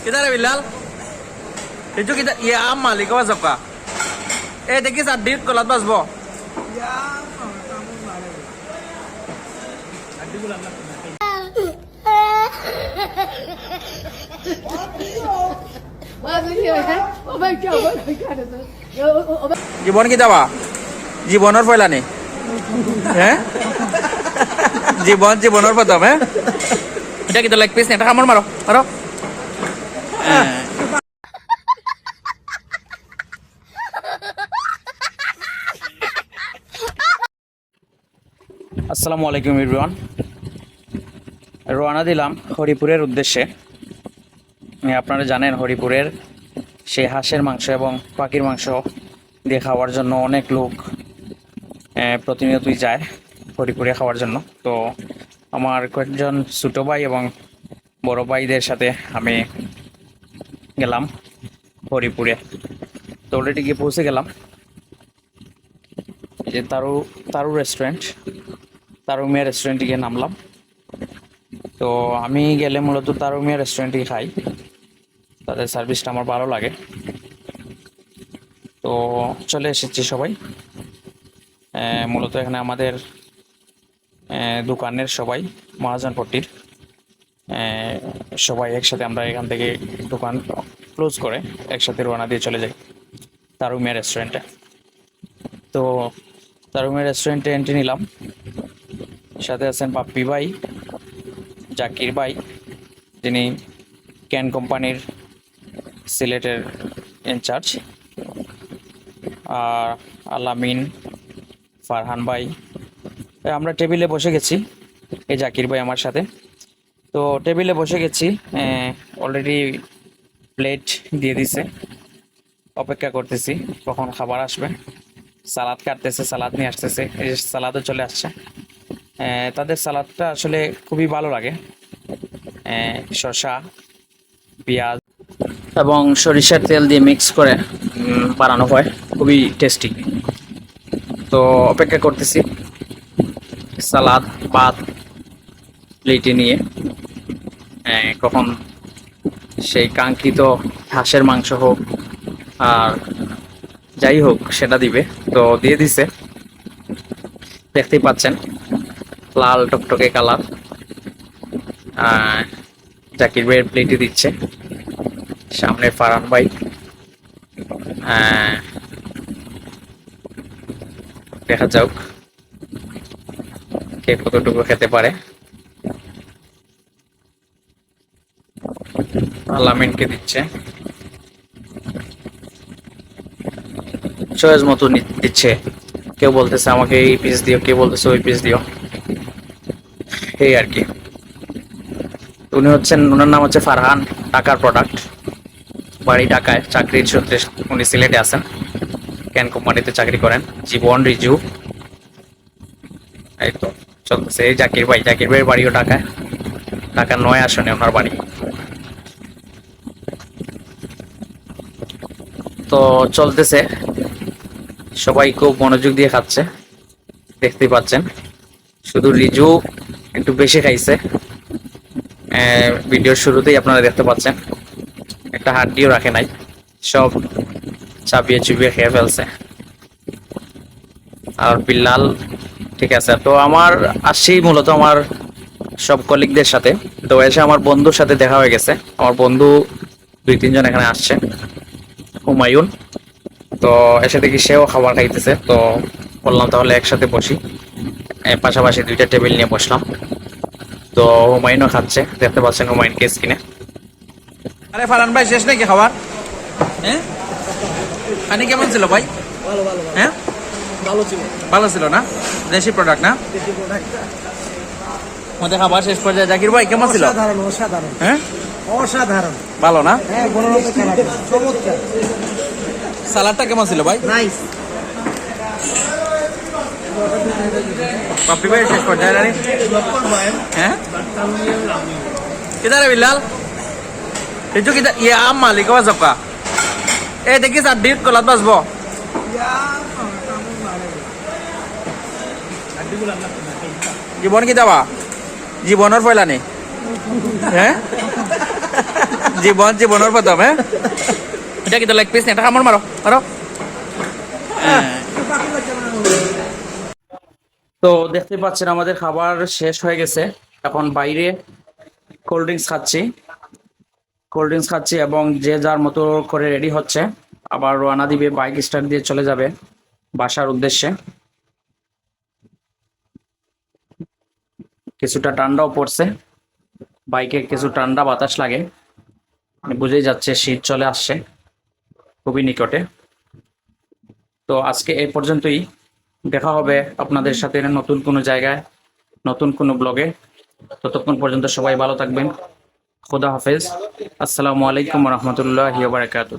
Kita ada Bilal. Itu kita ya amal ikaw wasap ka. Eh teki sadit kolat basbo. জীবন কি যাবা জীবনের পয়লা নেই হ্যাঁ জীবন জীবনের প্রথম হ্যাঁ এটা কিন্তু লেগ পিস এটা কামড় মারো মারো হ্যাঁ। আসসালামু আলাইকুম ইরওয়ান রওনা দিলাম হরিপুরের উদ্দেশ্যে। আপনারা জানেন, হরিপুরের সেই হাঁসের মাংস এবং পাখির মাংস দিয়ে খাওয়ার জন্য অনেক লোক প্রতিনিয়তই যায় হরিপুরে খাওয়ার জন্য। তো আমার কয়েকজন ছোটো ভাই এবং বড় ভাইদের সাথে আমি গেলাম হরিপুরে। তো অলরেডি গিয়ে পৌঁছে গেলাম। যে তারু তারু রেস্টুরেন্ট তারু মিয়া রেস্টুরেন্টে গিয়ে নামলাম। তো আমি গেলে মূলত তারু মিয়া রেস্টুরেন্টে খাই। তাদের সার্ভিসটা আমার ভালো লাগে। তো চলে এসেছি সবাই। মূলত এখানে আমাদের দোকানের সবাই মহাজনপট্টির সবাই একসাথে আমরা এখান থেকে দোকান ক্লোজ করে একসাথে রওনা দিয়ে চলে যাই তারুমিয়া রেস্টুরেন্টে তো তারুমিয়া রেস্টুরেন্টে এন্ট্রি নিলাম। সাথে আছেন পাপ্পি ভাই, জাকির ভাই, যিনি ক্যান কোম্পানির সিলেটের ইনচার্জ আর আলামিন, ফারহান ভাই। আমরা টেবিলে বসে গেছি। এই জাকির ভাই আমার সাথে। তো টেবিলে বসে গেছি অলরেডি প্লেট দিয়ে দিছে, অপেক্ষা করতেছি কখন খাবার আসবে। সালাদ কাটতেছে, সালাদ নিয়ে আসতেছে, এই সালাদও চলে আসছে। তাদের সালাদটা আসলে খুবই ভালো লাগে। শসা, পেঁয়াজ এবং সরিষার তেল দিয়ে মিক্স করে বানানো হয়। খুবই টেস্টি তো অপেক্ষা করতেছি, সালাদ, ভাত প্লেটে নিয়ে। কখন সেই কাঙ্ক্ষিত হাঁসের মাংস হোক আর যাই হোক, সেটা দিবে। তো দিয়ে দিছে। দেখতেই পাচ্ছেন, লাল টকটকে কালার। জাকির ভাইয়ের প্লেটে দিচ্ছে। সামনে ফারান ভাই। দেখা যাক কে কতটুকু খেতে পারে। আলামিনকে দিচ্ছে। চয়েস মতো দিচ্ছে। কেউ বলতেছে আমাকে এই পিস দিও, কেউ বলতেছে ওই পিস দিও। এই আর কি। উনি হচ্ছেন ওনার নাম হচ্ছে ফারহান টাকার প্রোডাক্ট বাড়ি ঢাকায়, চাকরির সূত্রে উনি সিলেটে আছেন। ক্যান কোম্পানিতে চাকরি করেন? জীবন রিজু। এই তো চলতেছে। জাকির ভাই, জাকির ভাইয়ের বাড়িও ঢাকায়। ঢাকার নয় আসনে ওনার বাড়ি। তো চলতেছে। সবাই খুব মনোযোগ দিয়ে খাচ্ছে। দেখতেই পাচ্ছেন। শুধু রিজু একটু বেশি খাইছে। ভিডিওর শুরুতেই আপনারা দেখতে পাচ্ছেন। একটা হাড্ডিও রাখে নাই। সব চাপিয়ে চুপিয়ে খেয়ে ফেলছে। আর বিল্লাল ঠিক আছে। তো আমার আসছি মূলত আমার সব কলিগদের সাথে। তো এসে আমার বন্ধুর সাথে দেখা হয়ে গেছে। আমার বন্ধু দুই তিনজন এখানে আসছে। হুমায়ুন। তো এসে দেখি সেও খাবার খাইতেছে। তো বললাম তাহলে একসাথে বসি। পাশাপাশি দুইটা টেবিল নিয়ে বসলাম। তো হুমায়ুনও খাচ্ছে। দেখতে পাচ্ছেন হুমায়ুন কেস কিনে আরে ফারান ভাই শেষ নাকি খাবার? হ্যাঁ? পানি কেমন ছিল ভাই? ভালো ভালো হ্যাঁ? ভালো ছিল। ভালো ছিল না? দেশি প্রোডাক্ট না? দেশি প্রোডাক্ট মধ্যে খাবার শেষ পর্যায়ে জাকির ভাই কেমন ছিল? অসাধারণ অসাধারণ। হ্যাঁ? অসাধারণ। ভালো না? হ্যাঁ চমৎকার। সালাদটা কেমন ছিল ভাই? নাইস ভাই শেষ পর্যায়ে রানি। হ্যাঁ? কিধার Billal? itu kita ya amal ikaw wasap ka eh teki sadit kolat basbo জীবন কি যাবা জীবনের পয়লা নেই হ্যাঁ জীবন জীবনের প্রথম হ্যাঁ এটা কিন্তু লেগ পিস এটা কামড় মারো মারো। তো দেখতে পাচ্ছেন আমাদের খাবার শেষ হয়ে গেছে। এখন বাইরে কোল্ড ড্রিঙ্কস খাচ্ছি। কোল্ড ড্রিঙ্কস খাচ্ছি এবং যে যার মতো করে রেডি হচ্ছে। আবার রওনা দিবে বাইক স্টার্ট দিয়ে চলে যাবে বাসার উদ্দেশ্যে। কিছুটা ঠান্ডাও পড়ছে। বাইকে কিছু ঠান্ডা বাতাস লাগে। বুঝেই যাচ্ছে, শীত চলে আসছে, খুবই নিকটে। তো আজকে এই পর্যন্তই। দেখা হবে আপনাদের সাথে নতুন কোনো জায়গায়, নতুন কোনো ব্লগে। ততক্ষণ পর্যন্ত সবাই ভালো থাকবেন। খুদা হাফেজ। আসসালামু আলাইকুম রহমতুল্লাহ বারাকাতুহ।